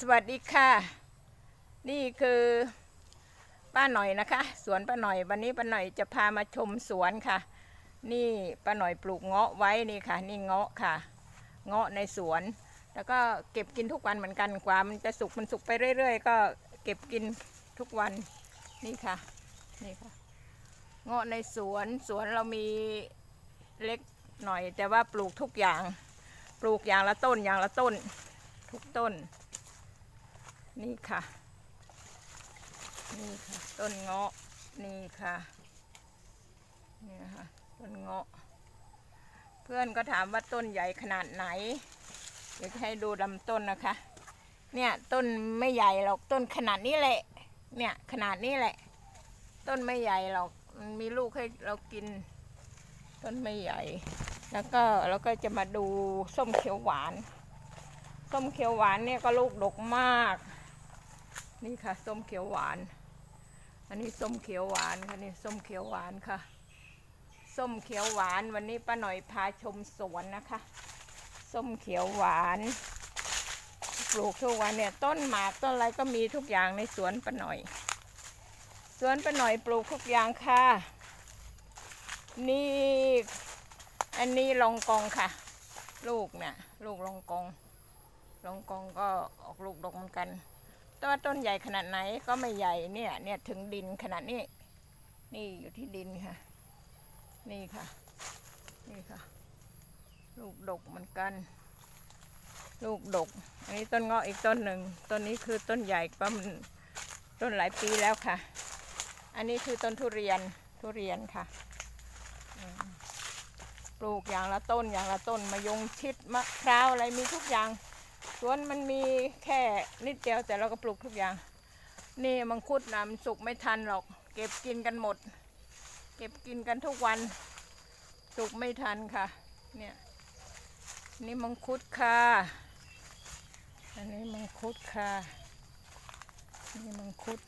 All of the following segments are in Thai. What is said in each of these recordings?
สวัสดีค่ะ นี่คือป้าหน่อยนะคะ สวนป้าหน่อยวันนี้ป้าหน่อยจะพามาชมสวนค่ะ นี่ป้าหน่อยปลูกเงาะไว้นี่ค่ะ นี่เงาะค่ะ เงาะในสวน แล้วก็เก็บกินทุกวันเหมือนกันกว่ามันจะสุกมันสุกไปเรื่อย ๆ ก็เก็บกินทุกวันนี่ค่ะนี่ค่ะ เงาะในสวนสวนเรามีเล็กหน่อย แต่ว่าปลูกทุกอย่าง ปลูกอย่างละต้นอย่างละต้น ทุกต้น นี่ค่ะ นี่ค่ะ ต้นเงาะ นี่ค่ะนี่ค่ะต้นเงาะ เพื่อนก็ถามว่าต้นใหญ่ขนาดไหน เดี๋ยวจะให้ดูลำต้นนะคะ เนี่ยต้นไม่ใหญ่หรอกต้นขนาดนี้แหละ เนี่ยขนาดนี้แหละ ต้นไม่ใหญ่หรอกมันมีลูกให้เรากิน ต้นไม่ใหญ่ แล้วก็เราก็จะมาดูส้มเขียวหวาน ส้มเขียวหวานเนี่ยก็ลูกดกมาก นี่ค่ะ ส้มเขียวหวาน อันนี้ส้มเขียวหวานค่ะนี่ส้มเขียวหวานค่ะ ส้มเขียวหวานวันนี้ป้าหน่อยพาชมสวนนะคะ ส้มเขียวหวาน ปลูกทุกวันเนี่ยต้นหมากต้นอะไรก็มีทุกอย่างในสวนป้าหน่อย สวนป้าหน่อยปลูกทุกอย่างค่ะ นี่ อันนี้ลองกองค่ะ ลูกเนี่ยลูกลองกองลองกองก็ออกลูกดกเหมือนกัน แต่ว่าต้นใหญ่ขนาดไหนก็ไม่ใหญ่เนี่ย เนี่ยถึงดินขนาดนี้ นี่อยู่ที่ดินค่ะ นี่ค่ะ นี่ค่ะ ลูกดกเหมือนกัน ลูกดก อันนี้ต้นเงาะอีกต้นหนึ่ง ต้นนี้คือต้นใหญ่ก็มันต้นหลายปีแล้วค่ะ อันนี้คือต้นทุเรียน ทุเรียนค่ะ ปลูกอย่างละต้นอย่างละต้นมะยงชิดมะพร้าวอะไรมีทุกอย่าง สวนมันมีแค่นิดเดียวแต่เราก็ปลูกทุกอย่าง นี่มังคุดนะมันสุกไม่ทันหรอก เก็บกินกันหมด เก็บกินกันทุกวัน สุกไม่ทันค่ะ เนี่ยนี่มังคุดค่ะอันนี้มังคุดค่ะ นี่มังคุด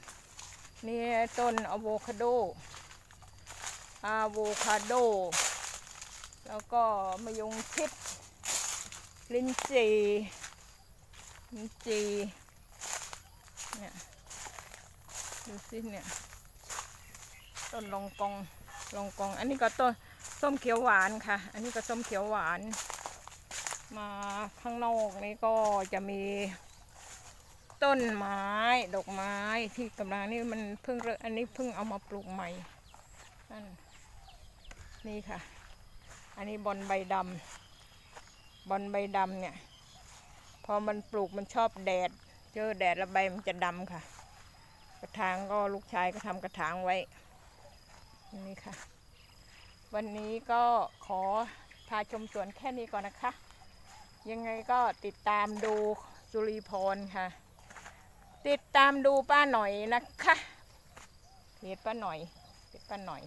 นี่ต้นอะโวคาโดอะโวคาโด แล้วก็มะยงชิด ลิ้นจี่ ลิ้นจี่เนี่ยดูสิเนี่ยต้นลองกองลองกอง อันนี้ก็ต้นส้มเขียวหวานค่ะ อันนี้ก็ส้มเขียวหวาน มาข้างนอกนี้ก็จะมีต้นไม้ดอกไม้ที่กำลังนี่มันเพิ่งเริ่มอันนี้เพิ่งเอามาปลูกใหม่นั่นนี่ค่ะ อันนี้บอนใบดำบอนใบดำเนี่ย พอมันปลูกมันชอบแดด เจอแดดแล้วใบมันจะดำค่ะ กระถางก็ลูกชายก็ทำกระถางไว้นี่ค่ะ วันนี้ก็ขอพาชมสวนแค่นี้ก่อนนะคะ ยังไงก็ติดตามดูสุริพรค่ะ ติดตามดูป้าหน่อยนะคะเพจป้าหน่อยเพจป้าหน่อย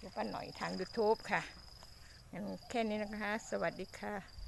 ดูป้าหน่อยทาง YouTube ค่ะงั้นแค่นี้นะคะ สวัสดีค่ะ